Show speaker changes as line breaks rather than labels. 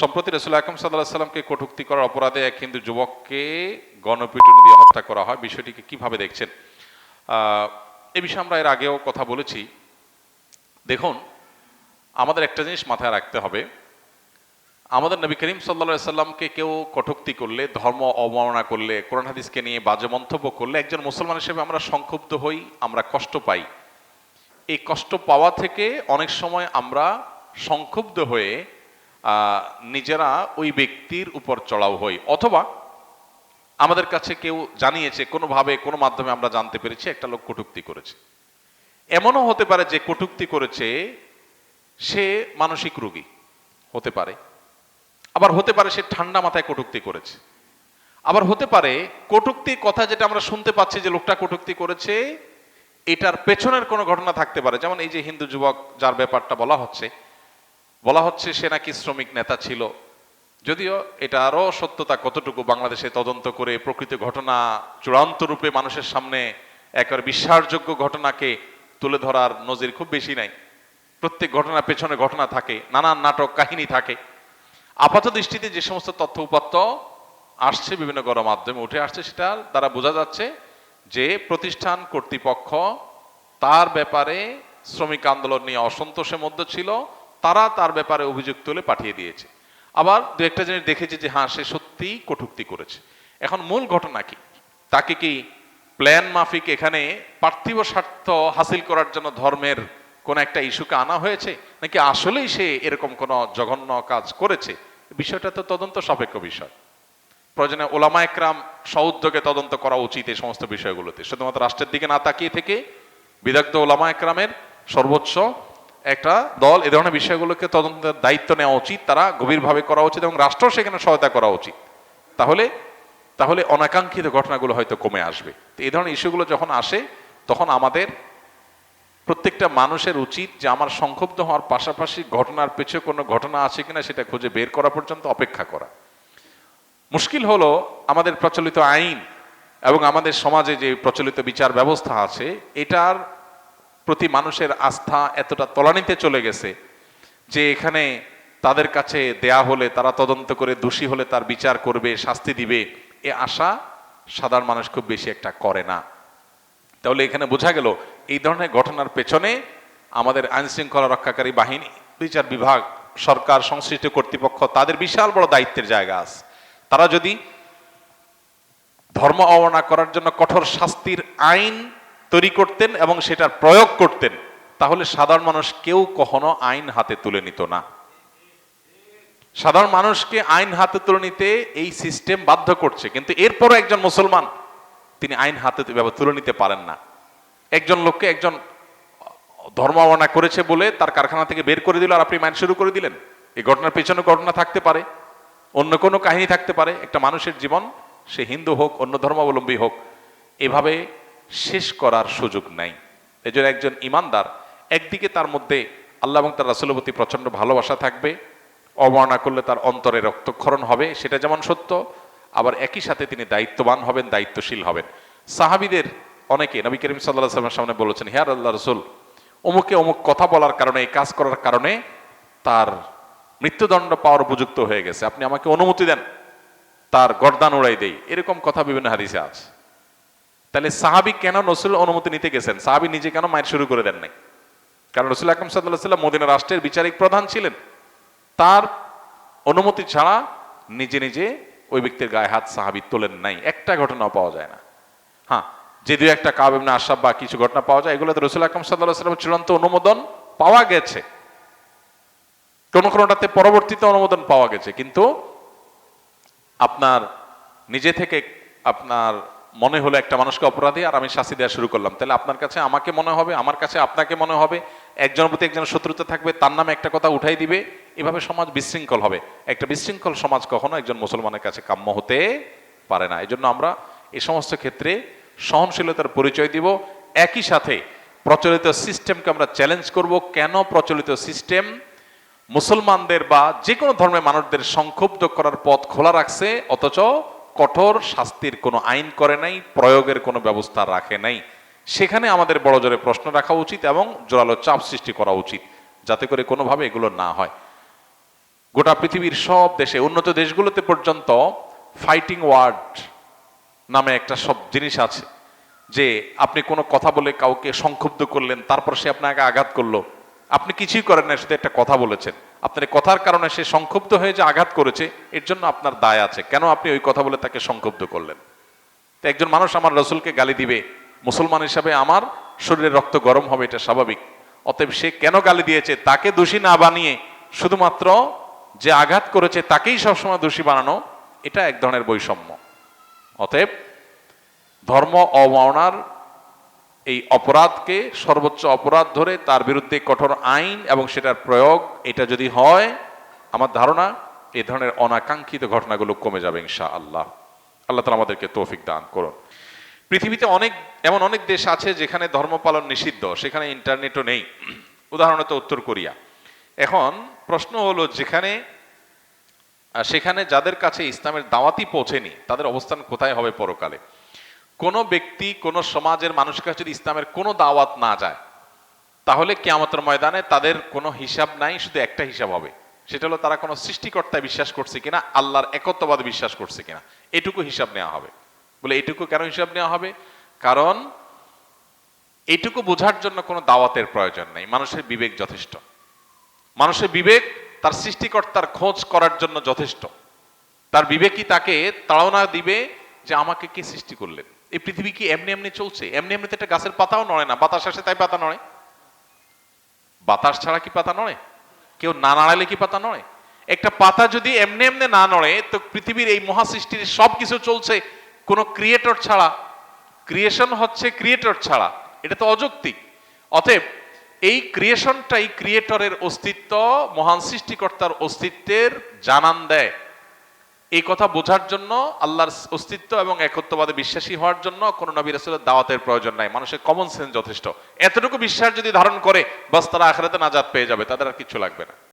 সম্প্রতি রসুল আকরম সাল্লাহ সাল্লামকে কটুক্তি করার অপরাধে এক হিন্দু যুবককে গণপিটুনি দিয়ে হত্যা করা হয়। বিষয়টিকে কীভাবে দেখছেন? এ বিষয়ে আমরা এর আগেও কথা বলেছি। দেখুন, আমাদের একটা জিনিস মাথায় রাখতে হবে। আমাদের নবী করিম সাল্লা সাল্লামকে কেউ কটুক্তি করলে, ধর্ম অবমাননা করলে, কোরআন হাদিসকে নিয়ে বাজে মন্তব্য করলে, একজন মুসলমান হিসেবে আমরা সংক্ষুব্ধ হই, আমরা কষ্ট পাই। এই কষ্ট পাওয়া থেকে অনেক সময় আমরা সংক্ষুব্ধ হয়ে নিজেরা ওই ব্যক্তির উপর চড়াও হই অথবা আমাদের কাছে কেউ জানিয়েছে, কোনোভাবে, কোনো মাধ্যমে আমরা জানতে পেরেছি, একটা লোক কটুক্তি করেছে। এমনও হতে পারে যে কটুক্তি করেছে, সে মানসিক রোগী হতে পারে। আবার হতে পারে সে ঠান্ডা মাথায় কটুক্তি করেছে। আবার হতে পারে কটুক্তির কথা যেটা আমরা শুনতে পাচ্ছি যে লোকটা কটুক্তি করেছে, এটার পেছনের কোনো ঘটনা থাকতে পারে। যেমন এই যে হিন্দু যুবক, যার ব্যাপারটা বলা হচ্ছে বলা হচ্ছে সে নাকি শ্রমিক নেতা ছিল। যদিও এটা আরও সত্যতা কতটুকু বাংলাদেশে তদন্ত করে প্রকৃত ঘটনা চূড়ান্ত রূপে মানুষের সামনে একবার বিশ্বাসযোগ্য ঘটনাকে তুলে ধরার নজির খুব বেশি নাই। প্রত্যেক ঘটনার পেছনে ঘটনা থাকে, নানান নাটক, কাহিনী থাকে। আপাত দৃষ্টিতে যে সমস্ত তথ্য উপাত্ত আসছে, বিভিন্ন গণমাধ্যমে উঠে আসছে সেটা দ্বারা বোঝা যাচ্ছে যে প্রতিষ্ঠান কর্তৃপক্ষ তার ব্যাপারে শ্রমিক আন্দোলন নিয়ে অসন্তোষের মধ্যে ছিল। তারা তার ব্যাপারে অভিযোগ তুলে পাঠিয়ে দিয়েছে। আবার দু একটা জিনিস দেখেছি যে হ্যাঁ সে সত্যিই কটুক্তি করেছে। এখন মূল ঘটনা কি? তাকে কি প্ল্যান মাফিক এখানে পার্থিব স্বার্থ হাসিল করার জন্য ধর্মের কোন একটা ইস্যুকে আনা হয়েছে? নাকি আসলেই সে এরকম কোন জঘন্য কাজ করেছে? বিষয়টা তো তদন্ত সাপেক্ষ বিষয়। প্রয়োজনে ওলামা একরাম সউদ্যোগে তদন্ত করা উচিত এই সমস্ত বিষয়গুলোতে। শুধুমাত্র রাষ্ট্রের দিকে না তাকিয়ে থেকে বিদগ্ধ ওলামা একরামের সর্বোচ্চ একটা দল এ ধরনের বিষয়গুলোকে তদন্তের দায়িত্ব নেওয়া উচিত, তারা গভীরভাবে করা উচিত এবং রাষ্ট্র সেখানে সহায়তা করা উচিত। তাহলে তাহলে অনাকাঙ্ক্ষিত ঘটনাগুলো হয়তো কমে আসবে। তো এই ধরনের ইস্যুগুলো যখন আসে, তখন আমাদের প্রত্যেকটা মানুষের উচিত যে আমার সংক্ষুব্ধ হওয়ার পাশাপাশি ঘটনার পেছনে কোনো ঘটনা আছে কিনা সেটা খুঁজে বের করা পর্যন্ত অপেক্ষা করা। মুশকিল হলো আমাদের প্রচলিত আইন এবং আমাদের সমাজে যে প্রচলিত বিচার ব্যবস্থা আছে, এটার প্রতি মানুষের আস্থা এতটা তলানিতে চলে গেছে যে এখানে তাদের কাছে দেয়া হলে, তারা তদন্ত করে দোষী হলে তার বিচার করবে, শাস্তি দিবে। এ আশা সাধারণ মানুষ খুব বেশি একটা করে না। তাহলে এখানে বোঝা গেল, এই ধরনের ঘটনার পেছনে আমাদের আইন শৃঙ্খলা রক্ষাকারী বাহিনী, বিচার বিভাগ, সরকার, সংশ্লিষ্ট কর্তৃপক্ষ, তাদের বিশাল বড় দায়িত্বের জায়গা আছে। তারা যদি ধর্ম অবমাননা করার জন্য কঠোর শাস্তির আইন তৈরি করতেন এবং সেটার প্রয়োগ করতেন, তাহলে সাধারণ মানুষ কেউ কখনো আইন হাতে তুলে নিত না। সাধারণ মানুষকে আইন হাতে তুলে নিতে এই সিস্টেম বাধ্য করছে, কিন্তু এরপরও একজন মুসলমান, তিনি আইন হাতে তুলে- নিতে পারেন না। একজন লোককে একজন ধর্ম অবমাননা করেছে বলে তার কারখানা থেকে বের করে দিল, আর আপনি মাইন শুরু করে দিলেন। এই ঘটনার পেছনে ঘটনা থাকতে পারে, অন্য কোনো কাহিনী থাকতে পারে, একটা মানুষের জীবন সে হিন্দু হোক, অন্য ধর্মাবলম্বী হোক, এভাবে শেষ করার সুযোগ নাই। এজন্য একজন ইমানদার একদিকে তার মধ্যে আল্লাহ এবং তার রাসুলের প্রতি প্রচণ্ড ভালোবাসা থাকবে, অবমাননা করলে তার অন্তরে রক্তক্ষরণ হবে, সেটা যেমন সত্য, আবার একই সাথে তিনি দায়িত্ববান হবেন, দায়িত্বশীল হবেন। সাহাবিদের অনেকে, নবী করিম সাল্লাহ সাল্লামের সামনে বলেছেন হেয়ার আল্লাহ রসুল, অমুকে অমুক কথা বলার কারণে, এই কাজ করার কারণে তার মৃত্যুদণ্ড পাওয়ার উপযুক্ত হয়ে গেছে। আপনি আমাকে অনুমতি দেন, তার গর্দান উড়াই দেই। এরকম কথা বিভিন্ন হাদিসে আছে। তাহলে সাহাবি কেন রসুল অনুমতি নিতে গেছেন? সাহাবি নিজে কেন মায়ের শুরু করে দেন নাই কারণ রসুল আকরম সাল্লাহ মদিনা রাষ্ট্রের বিচারিক প্রধান ছিলেন। তার অনুমতি ছাড়া নিজে নিজে ওই ব্যক্তির গায়ে হাত সাহাবি তোলেন নাই। একটা ঘটনাও পাওয়া যায় না। হ্যাঁ যে দু একটা কাবেমনা আশাব বা কিছু ঘটনা পাওয়া যায়, এগুলোতে রসুল আকরম সাল্লাহ সাল্লামের চূড়ান্ত অনুমোদন পাওয়া গেছে। কোনো কোনোটাতে পরবর্তীতে অনুমোদন পাওয়া গেছে, কিন্তু আপনার নিজে থেকে আপনার মনে হলো একটা মানুষকে অপরাধী আর আমি শাস্তি দেওয়া শুরু করলাম। তাহলে আপনার কাছে আমাকে মনে হবে, আমার কাছে আপনাকে মনে হবে, একজনের প্রতি একজনের শত্রুতা থাকবে, তার নামে একটা কথা উঠাই দিবে, এভাবে সমাজ বিশৃঙ্খল হবে। একটা বিশৃঙ্খল সমাজ কখনো একজন মুসলমানের কাছে কাম্য হতে পারে না। এই জন্য আমরা এই সমস্ত ক্ষেত্রে সহনশীলতার পরিচয় দিব। একই সাথে প্রচলিত সিস্টেমকে আমরা চ্যালেঞ্জ করব। কেন প্রচলিত সিস্টেম মুসলমানদের বা যে কোনো ধর্মের মানুষদের সংক্ষুব্ধ করার পথ খোলা রাখছে, অথচ কঠোর শাস্তির কোনো আইন করে নাই, প্রয়োগের কোনো ব্যবস্থা রাখে নাই। সেখানে আমাদের বড় জোরে প্রশ্ন রাখা উচিত এবং জোরালো চাপ সৃষ্টি করা উচিত, যাতে করে কোনোভাবে এগুলো না হয়। গোটা পৃথিবীর সব দেশে, উন্নত দেশগুলোতে পর্যন্ত ফাইটিং ওয়ার্ড নামে একটা সব জিনিস আছে, যে আপনি কোনো কথা বলে কাউকে সংক্ষুব্ধ করলেন, তারপর সে আপনাকে আঘাত করল। আপনি কিছুই করেন না শুধু একটা কথা বলেছেন। আপনার কথার কারণে সে সংক্ষুব্ধ হয়ে যে আঘাত করেছে, এর জন্য আপনার দায় আছে। কেন আপনি ওই কথা বলে তাকে সংক্ষুব্ধ করলেন? তো একজন মানুষ আমার রসুলকে গালি দিবে, মুসলমান হিসাবে আমার শরীরের রক্ত গরম হবে, এটা স্বাভাবিক। অতএব সে কেন গালি দিয়েছে? তাকে দোষী না বানিয়ে শুধুমাত্র যে আঘাত করেছে, তাকেই সবসময় দোষী বানানো, এটা এক ধরনের বৈষম্য। অতএব ধর্ম অবমাননার এই অপরাধকে সর্বোচ্চ অপরাধ ধরে তার বিরুদ্ধে কঠোর আইন এবং সেটার প্রয়োগ, এটা যদি হয়, আমার ধারণা এই ধরনের অনাকাঙ্ক্ষিত ঘটনাগুলো কমে যাবে ইনশা আল্লাহ আল্লাহ তালা আমাদেরকে তৌফিক দান করুন। পৃথিবীতে অনেক, এমন অনেক দেশ আছে যেখানে ধর্ম পালন নিষিদ্ধ, সেখানে ইন্টারনেটও নেই। উদাহরণত উত্তর কোরিয়া। এখন প্রশ্ন হলো যেখানে, সেখানে যাদের কাছে ইসলামের দাওয়াতি পৌঁছেনি, তাদের অবস্থান কোথায় হবে পরকালে? কোনো ব্যক্তি, কোনো সমাজের মানুষের কাছে যদি ইসলামের কোনো দাওয়াত না যায়, তাহলে কেয়ামতের ময়দানে তাদের কোনো হিসাব নাই, শুধু একটা হিসাব হবে। সেটা হলো তারা কোনো সৃষ্টিকর্তায় বিশ্বাস করছে কিনা, আল্লাহর একত্ববাদ বিশ্বাস করছে কিনা, এটুকু হিসাব নেওয়া হবে। বলে এটুকু কেন হিসাব নেওয়া হবে? কারণ এটুকু বোঝার জন্য কোনো দাওয়াতের প্রয়োজন নেই, মানুষের বিবেক যথেষ্ট। মানুষের বিবেক তার সৃষ্টিকর্তার খোঁজ করার জন্য যথেষ্ট। তার বিবেকই তাকে তাড়না দিবে যে আমাকে কে সৃষ্টি করলেন। এই পৃথিবী কি এমনি এমনি চলছে? এমনি এমনিতে একটা গাছের পাতাও নড়ে না। বাতাস আসে তাই পাতা নড়ে? বাতাস ছাড়া কি পাতা নড়ে? কেউ না নাড়ালে কি পাতা নড়ে? একটা পাতা যদি এমনি এমনি না নড়ে, তো পৃথিবীর এই মহাসৃষ্টির সব কিছু চলছে কোনো ক্রিয়েটর ছাড়া। ক্রিয়েশন হচ্ছে ক্রিয়েটর ছাড়া। এটা তো অযৌক্তিক। অতএব এই ক্রিয়েশনটাই ক্রিয়েটরের অস্তিত্ব, মহান সৃষ্টিকর্তার অস্তিত্বের জানান দেয়। এই কথা বোঝার জন্য আল্লাহর অস্তিত্ব এবং একত্ববাদে বিশ্বাসী হওয়ার জন্য কোনো নবী রাসুলের দাওয়াতের প্রয়োজন নাই। মানুষের কমন সেন্স যথেষ্ট। এতটুকু বিশ্বাস যদি ধারণ করে, বাস তারা আখড়াতে নাজাদ পেয়ে যাবে, তাদের আর কিছু লাগবে না।